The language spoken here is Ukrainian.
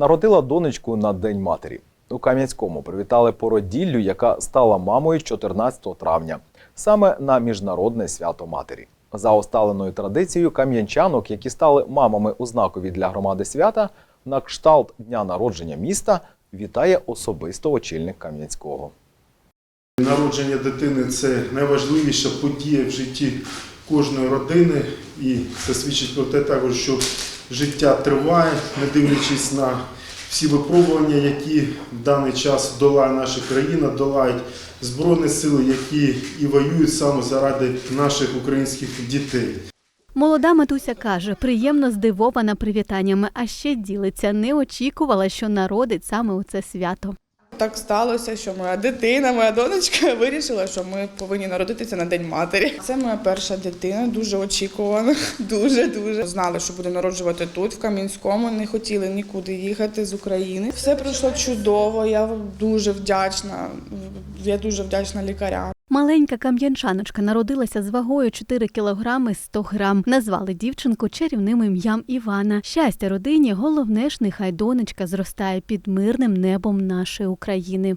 народила донечку на День матері. У Кам'янському привітали породіллю, яка стала мамою 14 травня, саме на міжнародне свято матері. За усталеною традицією кам'янчанок, які стали мамами у знакові для громади свята, на кшталт дня народження міста вітає особисто очільник Кам'янського. Народження дитини це найважливіша подія в житті кожної родини, і це свідчить про те також, що життя триває, не дивлячись на всі випробування, які в даний час долає наша країна, долають збройні сили, які і воюють саме заради наших українських дітей. Молода матуся каже, приємно здивована привітаннями, а ще ділиться, не очікувала, що народить саме у це свято. Так сталося, що моя дитина, моя донечка вирішила, що ми повинні народитися на День матері. Це моя перша дитина, дуже очікувана, дуже дуже знали, що буде народжувати тут, в Кам'янському. Не хотіли нікуди їхати з України. Все пройшло чудово. Я дуже вдячна. Я дуже вдячна лікарям. Маленька кам'янчаночка народилася з вагою 4 кілограми 100 грам. Назвали дівчинку чарівним ім'ям Івана. Щастя родині, головне ж, нехай донечка зростає під мирним небом нашої України.